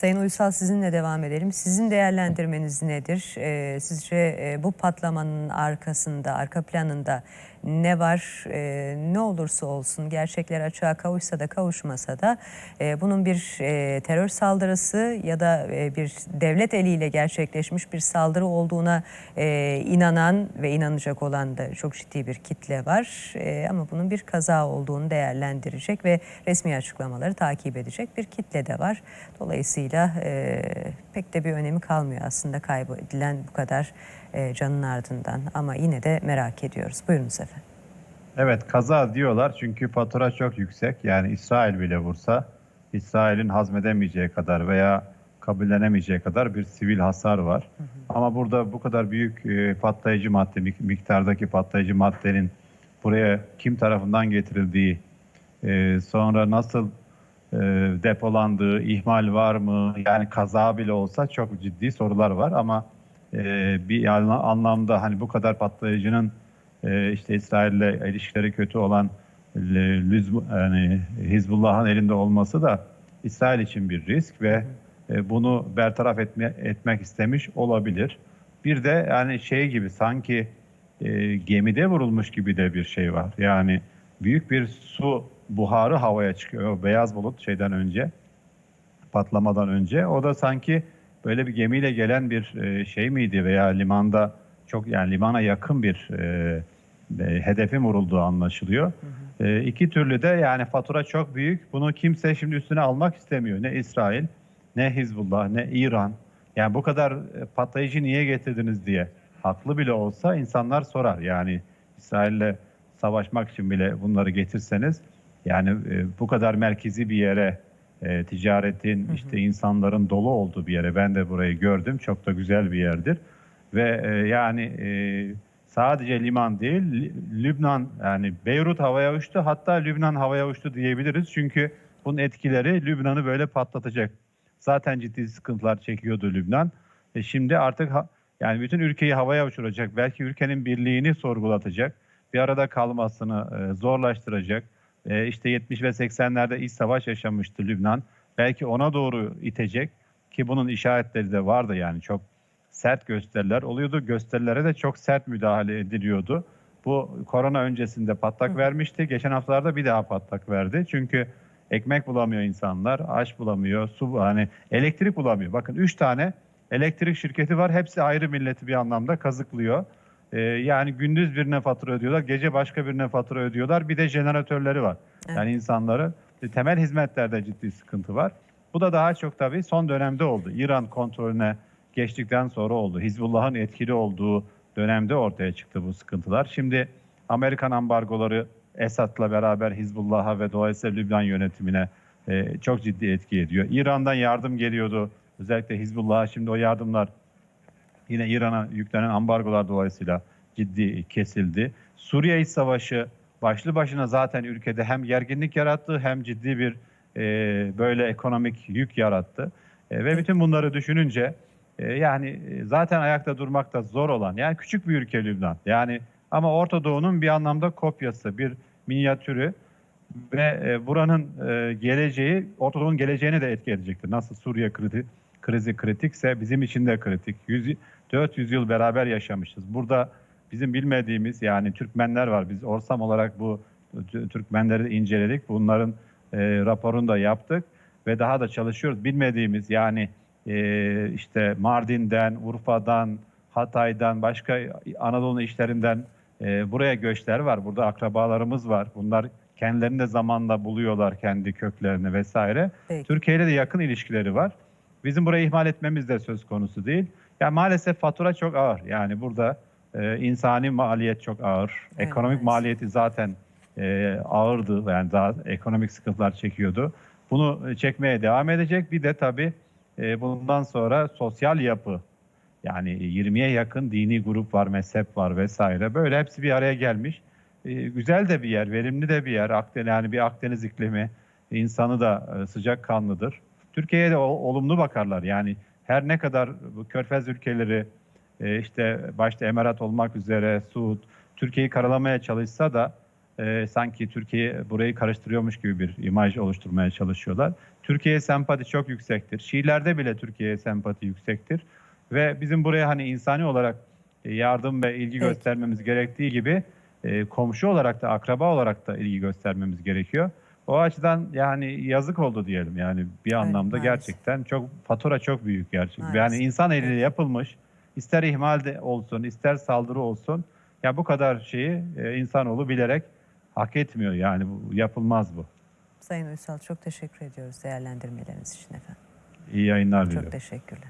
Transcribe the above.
Sayın Uysal sizinle devam edelim. Sizin değerlendirmeniz nedir? Ee, sizce e, bu patlamanın arkasında, arka planında ne var? Ee, ne olursa olsun gerçekler açığa kavuşsa da kavuşmasa da e, bunun bir e, terör saldırısı ya da e, bir devlet eliyle gerçekleşmiş bir saldırı olduğuna e, inanan ve inanacak olan da çok ciddi bir kitle var. E, ama bunun bir kaza olduğunu değerlendirecek ve resmi açıklamaları takip edecek bir kitle de var. Dolayısıyla e, pek de bir önemi kalmıyor aslında kaybedilen bu kadar e, canın ardından. Ama yine de merak ediyoruz. Buyurunuz efendim. Evet kaza diyorlar çünkü fatura çok yüksek. Yani İsrail bile vursa İsrail'in hazmedemeyeceği kadar veya kabullenemeyeceği kadar bir sivil hasar var. Ama burada bu kadar büyük e, patlayıcı madde, mik- miktardaki patlayıcı maddenin buraya kim tarafından getirildiği, e, sonra nasıl e, depolandığı, ihmal var mı? Yani kaza bile olsa çok ciddi sorular var ama e, bir anla- anlamda hani bu kadar patlayıcının e, işte İsrail'le ilişkileri kötü olan yani Hizbullah'ın elinde olması da İsrail için bir risk ve e, bunu bertaraf etme, etmek istemiş olabilir. Bir de yani şey gibi sanki e, gemide vurulmuş gibi de bir şey var. Yani büyük bir su buharı havaya çıkıyor. Beyaz bulut şeyden önce patlamadan önce. O da sanki böyle bir gemiyle gelen bir e, şey miydi veya limanda çok yani limana yakın bir e, e, hedefin vurulduğu anlaşılıyor. E, iki türlü de yani fatura çok büyük. Bunu kimse şimdi üstüne almak istemiyor. Ne İsrail, ne Hizbullah, ne İran. Yani bu kadar e, patlayıcı niye getirdiniz diye haklı bile olsa insanlar sorar. Yani İsrail'le savaşmak için bile bunları getirseniz yani e, bu kadar merkezi bir yere e, ticaretin işte insanların dolu olduğu bir yere ben de burayı gördüm. Çok da güzel bir yerdir. Ve e, yani e, sadece liman değil Lübnan yani Beyrut havaya uçtu hatta Lübnan havaya uçtu diyebiliriz. Çünkü bunun etkileri Lübnan'ı böyle patlatacak. Zaten ciddi sıkıntılar çekiyordu Lübnan. E şimdi artık ha- yani bütün ülkeyi havaya uçuracak. Belki ülkenin birliğini sorgulatacak. Bir arada kalmasını e, zorlaştıracak. E, işte 70 ve 80'lerde iç savaş yaşamıştı Lübnan. Belki ona doğru itecek ki bunun işaretleri de vardı yani çok sert gösteriler oluyordu. Gösterilere de çok sert müdahale ediliyordu. Bu korona öncesinde patlak vermişti. Geçen haftalarda bir daha patlak verdi. Çünkü ekmek bulamıyor insanlar, aş bulamıyor, su hani elektrik bulamıyor. Bakın 3 tane elektrik şirketi var. Hepsi ayrı milleti bir anlamda kazıklıyor. Ee, yani gündüz birine fatura ödüyorlar, gece başka birine fatura ödüyorlar. Bir de jeneratörleri var. Yani insanları temel hizmetlerde ciddi sıkıntı var. Bu da daha çok tabii son dönemde oldu. İran kontrolüne geçtikten sonra oldu. Hizbullah'ın etkili olduğu dönemde ortaya çıktı bu sıkıntılar. Şimdi Amerikan ambargoları Esad'la beraber Hizbullah'a ve dolayısıyla Lübnan yönetimine e, çok ciddi etki ediyor. İran'dan yardım geliyordu. Özellikle Hizbullah'a şimdi o yardımlar yine İran'a yüklenen ambargolar dolayısıyla ciddi kesildi. Suriye İç Savaşı başlı başına zaten ülkede hem gerginlik yarattı hem ciddi bir e, böyle ekonomik yük yarattı. E, ve bütün bunları düşününce yani e, zaten ayakta durmak da zor olan yani küçük bir ülke Lübnan. Yani ama Orta Doğu'nun bir anlamda kopyası, bir minyatürü ve e, buranın e, geleceği Orta Doğu'nun geleceğine de etki edecektir. Nasıl Suriye krizi, krizi kritikse bizim için de kritik. 100, 400 yıl beraber yaşamışız. Burada bizim bilmediğimiz yani Türkmenler var. Biz Orsam olarak bu Türkmenleri inceledik. Bunların e, raporunu da yaptık ve daha da çalışıyoruz. Bilmediğimiz yani e, işte Mardin'den, Urfa'dan, Hatay'dan, başka Anadolu işlerinden e, buraya göçler var. Burada akrabalarımız var. Bunlar kendilerini de zamanla buluyorlar kendi köklerini vesaire. Peki. Türkiye ile de yakın ilişkileri var. Bizim burayı ihmal etmemiz de söz konusu değil. Ya maalesef fatura çok ağır. Yani burada e, insani maliyet çok ağır. Evet, Ekonomik maliyeti zaten e, ağırdı. Yani daha ekonomik sıkıntılar çekiyordu. Bunu çekmeye devam edecek. Bir de tabii e, bundan sonra sosyal yapı yani 20'ye yakın dini grup var, mezhep var vesaire. Böyle hepsi bir araya gelmiş. E, güzel de bir yer, verimli de bir yer. Akdeniz, yani bir Akdeniz iklimi, insanı da e, sıcak kanlıdır. Türkiye'ye de olumlu bakarlar. Yani her ne kadar bu Körfez ülkeleri işte başta Emirat olmak üzere Suud, Türkiye'yi karalamaya çalışsa da e, sanki Türkiye burayı karıştırıyormuş gibi bir imaj oluşturmaya çalışıyorlar. Türkiye'ye sempati çok yüksektir. Şiirlerde bile Türkiye'ye sempati yüksektir. Ve bizim buraya hani insani olarak e, yardım ve ilgi Peki. göstermemiz gerektiği gibi e, komşu olarak da akraba olarak da ilgi göstermemiz gerekiyor. O açıdan yani yazık oldu diyelim yani bir anlamda maalesef. gerçekten çok fatura çok büyük gerçekten. Yani insan eliyle evet. yapılmış ister ihmal de olsun ister saldırı olsun ya bu kadar şeyi e, insanoğlu bilerek hak etmiyor yani bu, yapılmaz bu. Sayın Uysal çok teşekkür ediyoruz değerlendirmeleriniz için efendim. İyi yayınlar diliyorum. Çok teşekkürler.